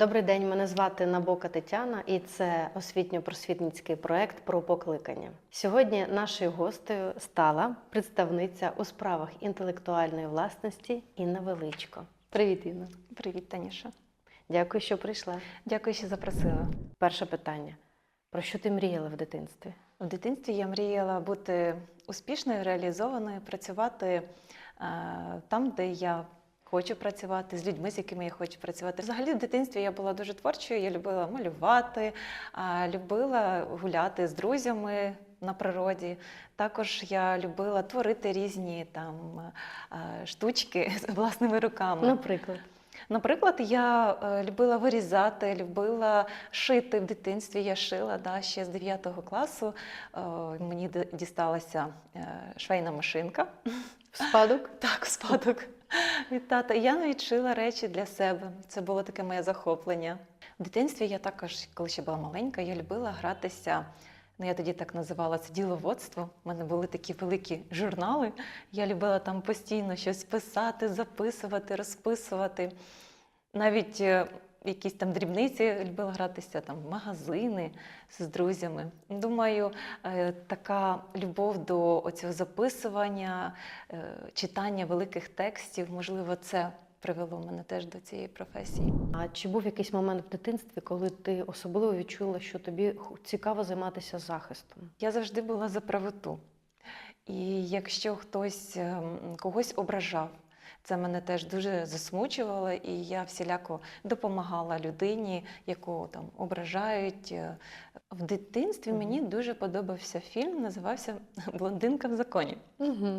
Добрий день, мене звати Набока Тетяна, і це освітньо-просвітницький проект про покликання. Сьогодні нашою гостею стала представниця у справах інтелектуальної власності Інна Величко. Привіт, Інна. Привіт, Таніша. Дякую, що прийшла. Дякую, що запросила. Перше питання: про що ти мріяла в дитинстві? В дитинстві я мріяла бути успішною, реалізованою, працювати е, там, де я хочу працювати, з людьми, з якими я хочу працювати. Взагалі, в дитинстві я була дуже творчою, я любила малювати, любила гуляти з друзями. На природі також я любила творити різні там штучки з власними руками. Наприклад, Наприклад, я е, любила вирізати, любила шити в дитинстві. Я шила да, ще з 9 класу. Е, мені дісталася е, швейна машинка. в спадок? Так, в спадок від тата. Я навіть речі для себе. Це було таке моє захоплення. В дитинстві я також, коли ще була маленька, я любила гратися. Ну, я тоді так називала це діловодство. У мене були такі великі журнали. Я любила там постійно щось писати, записувати, розписувати. Навіть е, якісь там дрібниці любила гратися там в магазини з друзями. Думаю, е, така любов до оцього записування, е, читання великих текстів, можливо, це привело мене теж до цієї професії. А чи був якийсь момент в дитинстві, коли ти особливо відчула, що тобі цікаво займатися захистом? Я завжди була за правоту. І якщо хтось ем, когось ображав, це мене теж дуже засмучувало, і я всіляко допомагала людині, яку там ображають. Е, В дитинстві мені дуже подобався фільм, називався Блондинка в законі. Угу.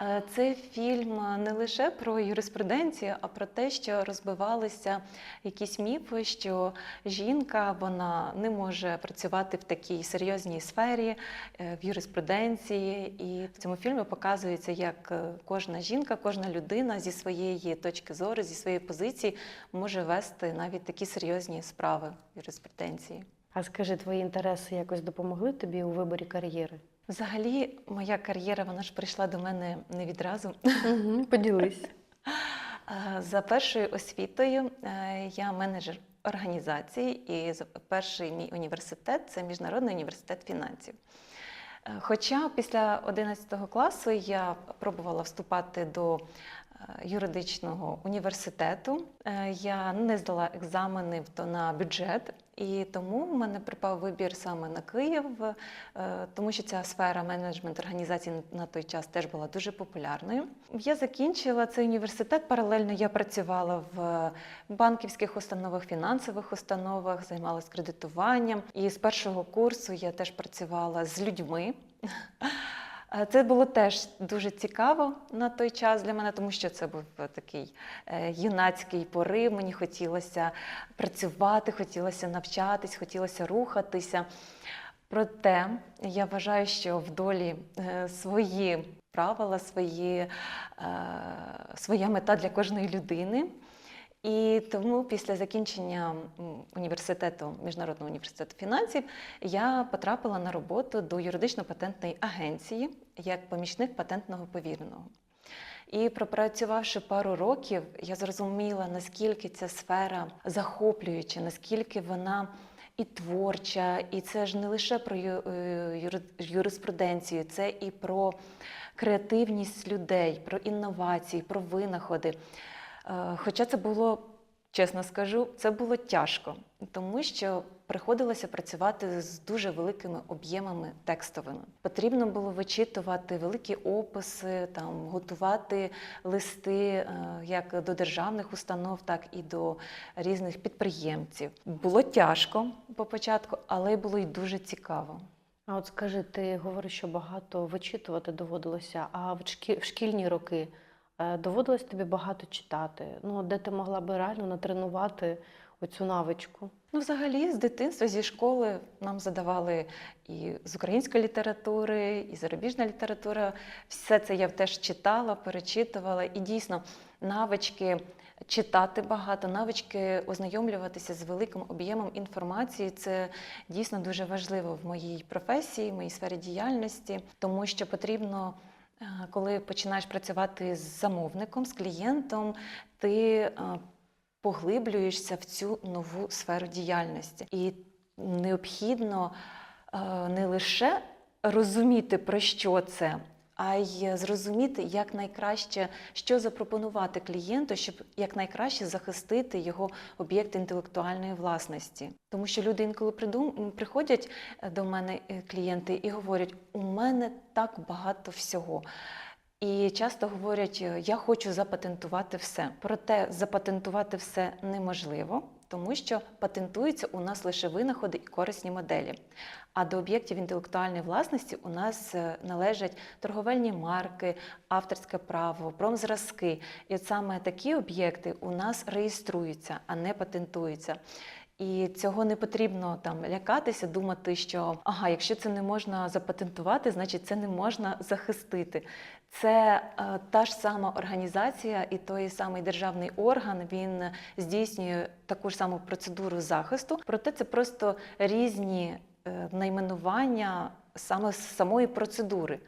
Е, Це фільм е, не лише про юриспруденцію, а про те, що розбивалися якісь міфи, що жінка вона не може працювати в такій серйозній сфері е, в юриспруденції. І в цьому фільмі показується, як кожна жінка, кожна людина зі своєї точки зору, зі своєї позиції може вести навіть такі серйозні справи в юриспруденції. А скажи, твої інтереси якось допомогли тобі у виборі кар'єри? Взагалі, моя кар'єра вона ж прийшла до мене не відразу. Угу. Поділись. Е, За першою освітою е, я менеджер організації, і перший мій університет це Міжнародний університет фінансів. Е, Хоча після 11 класу я пробувала вступати до юридичного університету, е, я не здала екзамени на бюджет, і тому в мене припав вибір саме на Київ, е, тому що ця сфера менеджмент організацій на той час теж була дуже популярною. Я закінчила цей університет. Паралельно я працювала в банківських установах, фінансових установах, займалась кредитуванням. І з першого курсу я теж працювала з людьми. Е, Це було теж дуже цікаво на той час для мене, тому що це був е, такий е, юнацький порив. Мені хотілося працювати, хотілося навчатись, хотілося рухатися. Проте я вважаю, що в долі свої правила, свої, своя мета для кожної людини. І тому після закінчення університету, Міжнародного університету фінансів, я потрапила на роботу до юридично-патентної агенції як помічник патентного повіреного. І пропрацювавши пару років, я зрозуміла, наскільки ця сфера захоплююча, наскільки вона і творча, і це ж не лише про е, юриспруденцію, це і про креативність людей, про інновації, про винаходи. Е, Хоча це було, чесно скажу, це було тяжко, тому що приходилося працювати з дуже великими об'ємами текстовими. Потрібно було вичитувати великі описи, там готувати листи е, як до державних установ, так і до різних підприємців. Було тяжко по початку, але було й дуже цікаво. А от скажи, ти говориш, що багато вичитувати доводилося, а в шкі- шкільні роки доводилось тобі багато читати? Ну, де ти могла би реально натренувати оцю навичку? Ну, взагалі, з дитинства, зі школи нам задавали і з української літератури, і зарубіжна література. Все це я теж читала, перечитувала. І дійсно, навички читати багато, навички ознайомлюватися з великим об'ємом інформації це дійсно дуже важливо в моїй професії, в моїй сфері діяльності, тому що потрібно. Е, Коли починаєш працювати з замовником, з клієнтом, ти е, поглиблюєшся в цю нову сферу діяльності. І необхідно е, не лише розуміти, про що це, а й зрозуміти, як найкраще, що запропонувати клієнту, щоб якнайкраще захистити його об'єкт інтелектуальної власності. Тому що люди інколи приходять е, до мене е, клієнти і говорять: у мене так багато всього. І часто говорять, «Е, я хочу запатентувати все. Проте запатентувати все неможливо, тому що патентуються у нас лише винаходи і корисні моделі. А до об'єктів інтелектуальної власності у нас е, належать торговельні марки, авторське право, промзразки. І от саме такі об'єкти у нас реєструються, а не патентуються. І цього не потрібно там лякатися, думати, що ага, якщо це не можна запатентувати, значить це не можна захистити. Це е, та ж сама організація і той самий державний орган він здійснює таку ж саму процедуру захисту, проте це просто різні е, найменування саме самої процедури.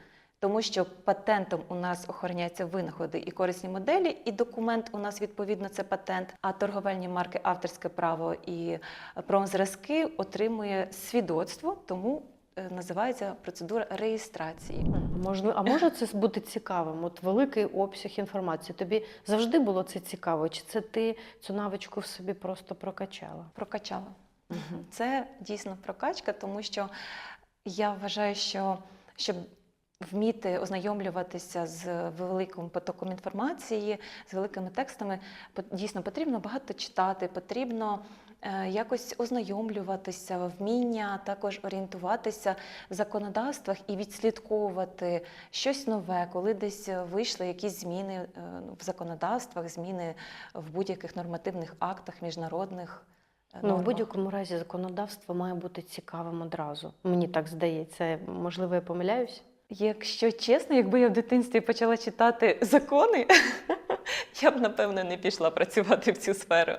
Тому що патентом у нас охороняються винаходи і корисні моделі, і документ у нас відповідно це патент. А торговельні марки, авторське право і промзразки отримує свідоцтво, тому е, називається процедура реєстрації. Можна, а може це бути цікавим? От великий обсяг інформації. Тобі завжди було це цікаво? Чи це ти цю навичку в собі просто прокачала? Прокачала. Це дійсно прокачка, тому що я вважаю, що щоб вміти ознайомлюватися з великим потоком інформації, з великими текстами, дійсно потрібно багато читати, потрібно е, якось ознайомлюватися, вміння також орієнтуватися в законодавствах і відслідковувати щось нове, коли десь вийшли якісь зміни е, в законодавствах, зміни в будь-яких нормативних актах міжнародних. е, Ну, в будь-якому разі законодавство має бути цікавим одразу. Мені так здається. Можливо, я помиляюсь? Якщо чесно, якби я в дитинстві почала читати закони, я б напевно не пішла працювати в цю сферу.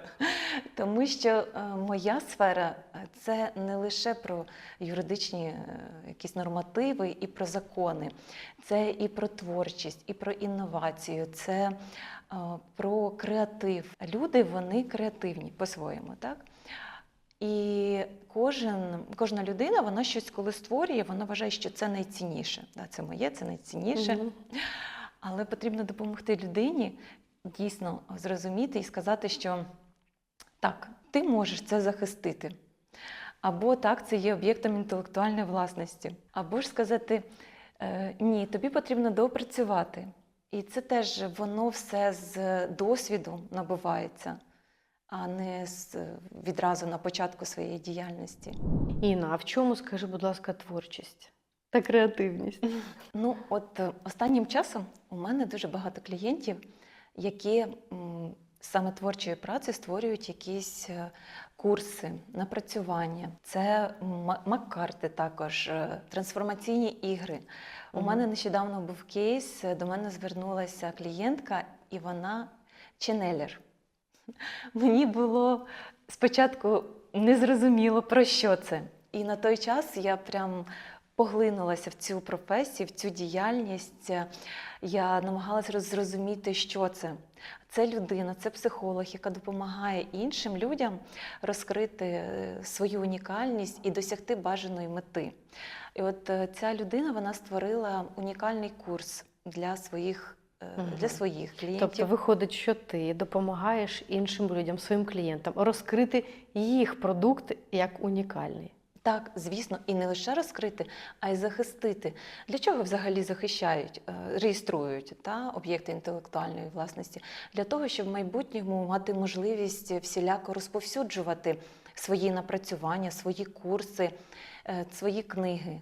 Тому що е, моя сфера е, це не лише про юридичні е, якісь нормативи і про закони, це і про творчість, і про інновацію, це про креатив. Люди вони креативні по-своєму, так? І кожен, кожна людина, вона щось коли створює, вона вважає, що це найцінніше. Да, це моє, це найцінніше. Мгм. Але потрібно допомогти людині дійсно зрозуміти і сказати, що так, ти можеш це захистити. Або так, це є об'єктом інтелектуальної власності. Або ж сказати, «Е, ні, тобі потрібно доопрацювати. І це теж воно все з досвіду набувається, а не відразу на початку своєї діяльності. Інна, а в чому, скажи, будь ласка, творчість та креативність? Ну, от е, останнім часом у мене дуже багато клієнтів, які саме творчою працею створюють якісь е, курси, напрацювання. Це ма- маккарти також, е, трансформаційні ігри. У мене нещодавно був кейс, до мене звернулася клієнтка, і вона ченелер. Мені було спочатку незрозуміло, про що це. І на той час я прям поглинулася в цю професію, в цю діяльність. Я намагалася роз- зрозуміти, що це. Це людина, це психолог, яка допомагає іншим людям розкрити е, свою унікальність і досягти бажаної мети. І от е, ця людина вона створила унікальний курс для своїх. Для своїх клієнтів. Тобто виходить, що ти допомагаєш іншим людям, своїм клієнтам розкрити їх продукт як унікальний. Так, звісно, і не лише розкрити, а й захистити. Для чого взагалі захищають, е, реєструють та, об'єкти інтелектуальної власності? Для того, щоб в майбутньому мати можливість всіляко розповсюджувати свої напрацювання, свої курси, е, свої книги.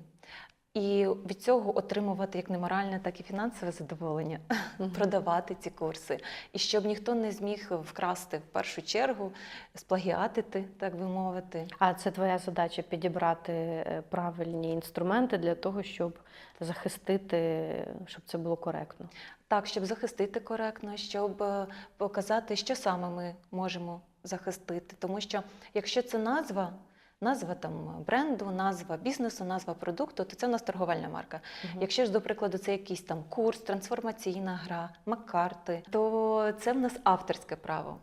І від цього отримувати як неморальне, так і фінансове задоволення, Мгм. продавати ці курси. І щоб ніхто не зміг вкрасти в першу чергу, сплагіатити, так би мовити. А це твоя задача підібрати е, правильні інструменти для того, щоб захистити, щоб це було коректно. Так, щоб захистити коректно, щоб е, показати, що саме ми можемо захистити. Тому що якщо це назва, назва там бренду, назва бізнесу, назва продукту, то це в нас торговельна марка. Мгм. Якщо ж, до прикладу, це якийсь там курс, трансформаційна гра, маккарти, то це в нас авторське право.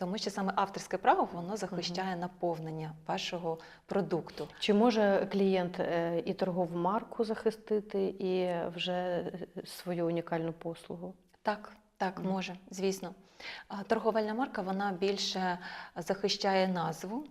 Тому що саме авторське право воно захищає наповнення вашого продукту. Чи може клієнт е, і торгову марку захистити, і вже свою унікальну послугу? Так, так, Мгм. може, звісно. Торговельна марка вона більше захищає назву.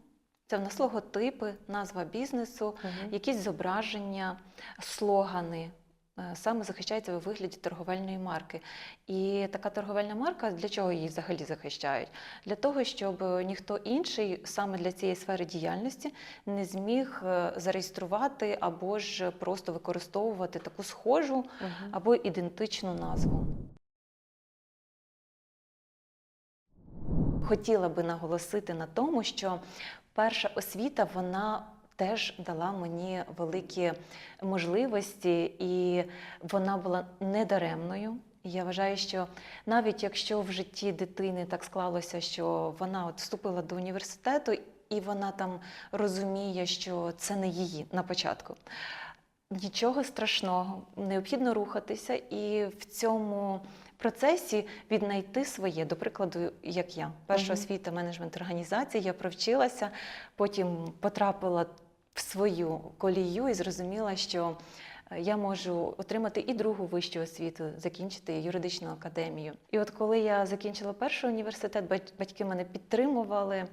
Це в нас логотипи, назва бізнесу, якісь зображення, слогани. е, Саме захищається у вигляді торговельної марки. І така торговельна марка для чого її взагалі захищають? Для того, щоб ніхто інший саме для цієї сфери діяльності не зміг е, зареєструвати або ж просто використовувати таку схожу Мгм. або ідентичну назву. Хотіла би наголосити на тому, що перша освіта вона теж дала мені великі можливості, і вона була недаремною. Я вважаю, що навіть якщо в житті дитини так склалося, що вона от вступила до університету, і вона там розуміє, що це не її на початку. Нічого страшного, необхідно рухатися і в цьому процесі віднайти своє. До прикладу, як я, перша освіта менеджмент організації, я провчилася, потім потрапила в свою колію і зрозуміла, що е, я можу отримати і другу вищу освіту, закінчити юридичну академію. І от коли я закінчила перший університет, бать- батьки мене підтримували.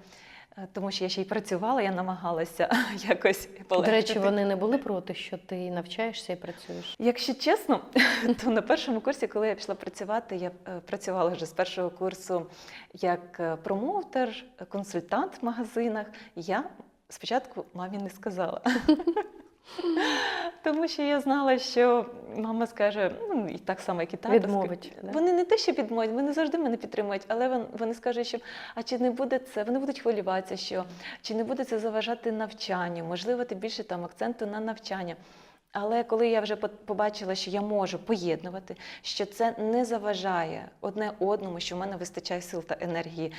Е, Тому що я ще й працювала, я намагалася якось До речі, вони не були проти, що ти навчаєшся і працюєш. Якщо чесно, то на першому курсі, коли я пішла працювати, я е, працювала вже з першого курсу як е, промоутер, консультант в магазинах. Я спочатку мамі не сказала. Тому що я знала, що мама скаже, ну і так само, як і тато. Відмовить, скаже, да? Вони не те, що відмовять, вони завжди мене підтримують, але вони скажуть, що а чи не буде це? Вони будуть хвилюватися, що чи не буде це заважати навчанню, можливо, ти більше там акценту на навчання. Але коли я вже побачила, що я можу поєднувати, що це не заважає одне одному, що в мене вистачає сил та енергії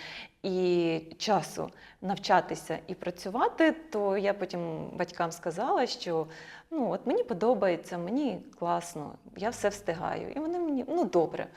і часу навчатися і працювати, то я потім батькам сказала, що ну от мені подобається, мені класно, я все встигаю. І вони мені ну добре.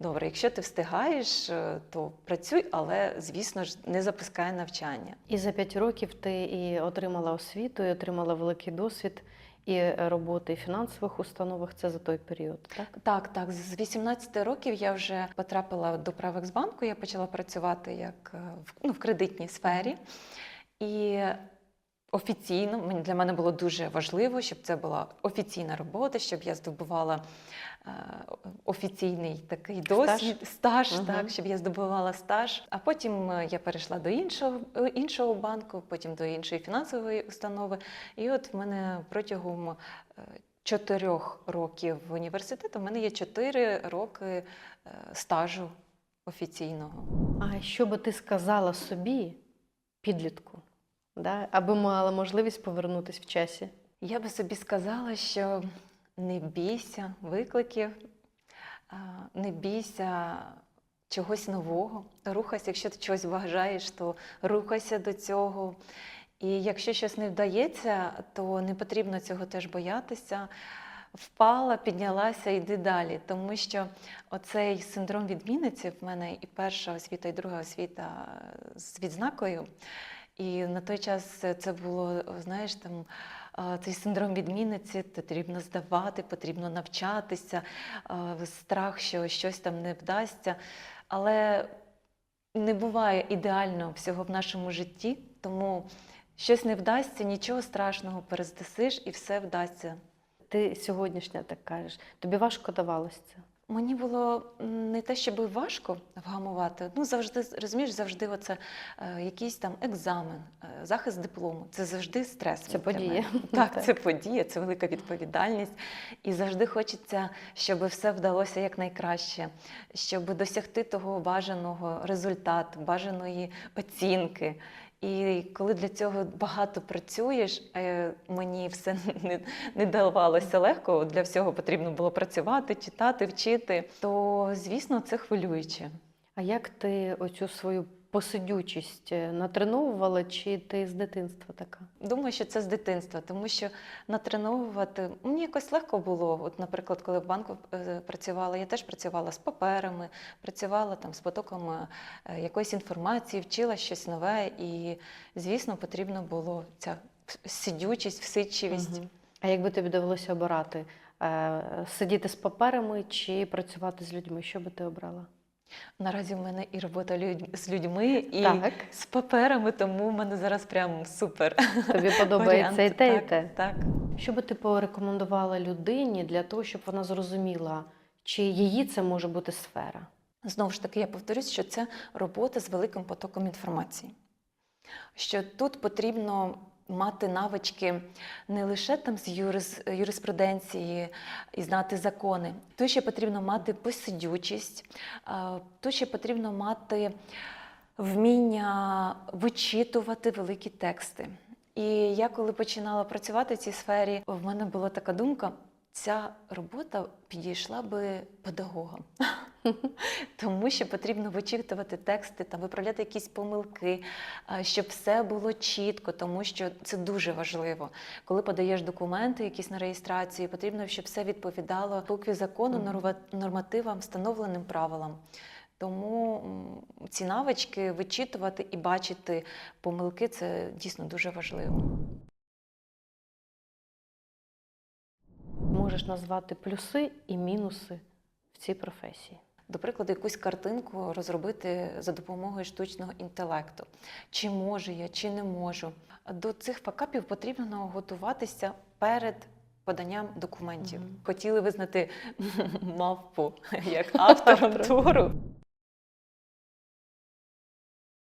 Добре, якщо ти встигаєш, е, то працюй, але звісно ж не запускай навчання. І за п'ять років ти і отримала освіту, і отримала великий досвід і роботи в фінансових установах. Це за той період, так? Так, так. З 18 років я вже потрапила до Правексбанку, я почала працювати як е, в, ну, в кредитній сфері. І офіційно мені- для мене було дуже важливо, щоб це була офіційна робота, щоб я здобувала е, офіційний такий досвід, стаж, Мгм. так, щоб я здобувала стаж. А потім е, я перейшла до іншого, е, іншого банку, потім до іншої фінансової установи. І от в мене протягом чотирьох років університету в мене є чотири роки стажу офіційного. А що би ти сказала собі, підлітку, да? аби мала можливість повернутися в часі? Я би собі сказала, що не бійся викликів, не бійся чогось нового. Рухайся, якщо ти чогось вважаєш, то рухайся до цього. І якщо щось не вдається, то не потрібно цього теж боятися. Впала, піднялася, йди далі. Тому що оцей синдром відмінниці в мене і перша освіта, і друга освіта з відзнакою. І на той час це було, знаєш, там цей синдром відмінниці, потрібно здавати, потрібно навчатися, страх, що щось там не вдасться. Але не буває ідеально всього в нашому житті, тому щось не вдасться, нічого страшного, перездасиш і все вдасться. Ти сьогоднішня так кажеш. Тобі важко давалося це? Мені було не те, щоб важко вгамувати. Ну, завжди, розумієш, завжди оце е, якийсь там екзамен, е, захист диплому. Це завжди стрес. Це подія. мене. Так, Так. це подія, це велика відповідальність. І завжди хочеться, щоб все вдалося якнайкраще, щоб досягти того бажаного результату, бажаної оцінки. І коли для цього багато працюєш, е, мені все не, не давалося легко. Для всього потрібно було працювати, читати, вчити. То, звісно, це хвилююче. А як ти оцю свою посидючість е, натреновувала, чи ти з дитинства така? Думаю, що це з дитинства, тому що натреновувати мені якось легко було. От, наприклад, коли в банку е, працювала, я теж працювала з паперами, працювала там з потоком е, якоїсь інформації, вчила щось нове, і, звісно, потрібно було ця сидючість, всидчивість. Мгм. А якби тобі довелося обирати сидіти з паперами чи працювати з людьми, що би ти обрала? Наразі в мене і робота людь- з людьми, і Так. з паперами, тому в мене зараз прям супер. Тобі подобається і те, і те. Так. Що би ти порекомендувала людині для того, щоб вона зрозуміла, чи її це може бути сфера? Знову ж таки, я повторюсь, що це робота з великим потоком інформації. Що тут потрібно мати навички не лише там з юрис, юриспруденції і знати закони. Тут ще потрібно мати посидючість, тут ще потрібно мати вміння вичитувати великі тексти. І я, коли починала працювати в цій сфері, в мене була така думка: ця робота підійшла би педагогам. Тому що потрібно вичитувати тексти, там, виправляти якісь помилки, щоб все було чітко, тому що це дуже важливо. Коли подаєш документи якісь на реєстрацію, потрібно, щоб все відповідало букві закону, нормативам, встановленим правилам. Тому ці навички вичитувати і бачити помилки це дійсно дуже важливо. Можеш назвати плюси і мінуси в цій професії. До прикладу, якусь картинку розробити за допомогою штучного інтелекту. Чи можу я, чи не можу. До цих факапів потрібно готуватися перед поданням документів. Мгм. Хотіли визнати мавпу як Автором. туру.